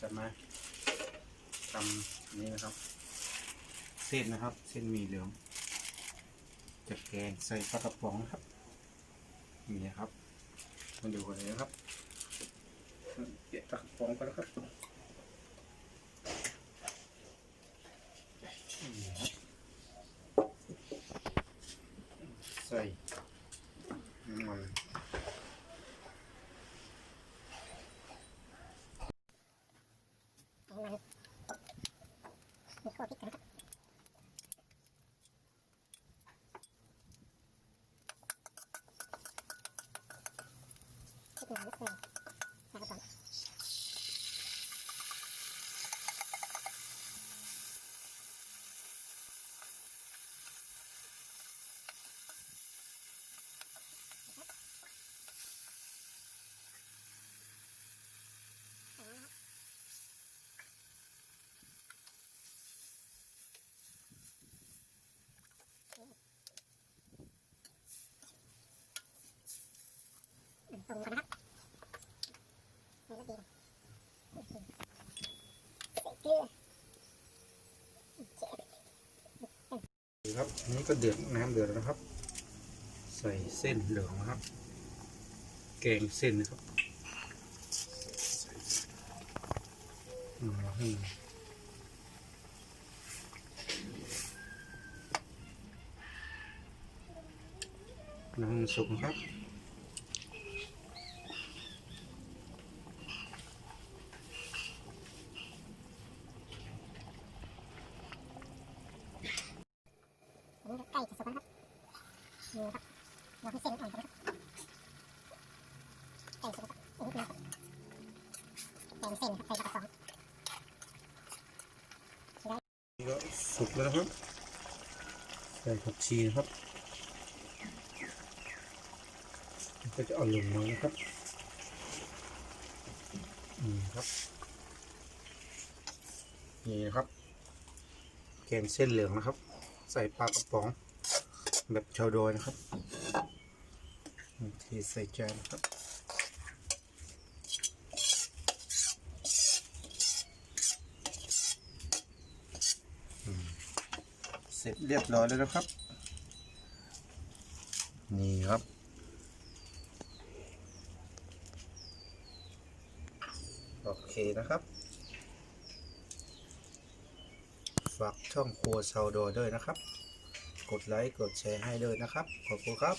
จะมาทำนี้นะครับ เส้นนะครับ เส้นหมีเหลืองจะแกงใส่ปลากระป๋องครับนี่นะครับมาดูกันเลยนะครับเกปลากระป๋องไปแล้วครับนี่ครับใส่น้ำมัน มันมีข้อพิกันครับ ที่เป็นลูกเสือนะครับผมตรงกันนะครับนี่ก็ดีเกลือ นี่ ครับนนี้ก็เดือดน้ำเดือดแล้วนะครับ ใส่เส้นเหลืองนะครับ แกงเส้นนะครับใส่อืมให้น้ำสุกครับ อันนี้ใกล้จะสุกแล้วนะครับนี่นะครับเราให้เส้นอ่อนกันนะครับใกล้สุกแล้วครับอีกนิดนึงครับ แกงเส้นครับใส่กระป๋องนี่ก็สุกแล้วนะครับ ใส่ผักชีนะครับก็จะเอาลงมานะครับนี่ครับ นี่นะครับแกงเส้นเหลืองนะครับ ใส่ปลากระป๋อง แบบชาวโดยนะครับเทใส่จานนะครับ เสร็จเรียบร้อยแล้วนะครับ นี่ครับโอเคนะครับ ฝากช่องครัวซาวโดด้วยนะครับ กดไลค์ กดแชร์ให้ด้วยนะครับ ขอบคุณครับ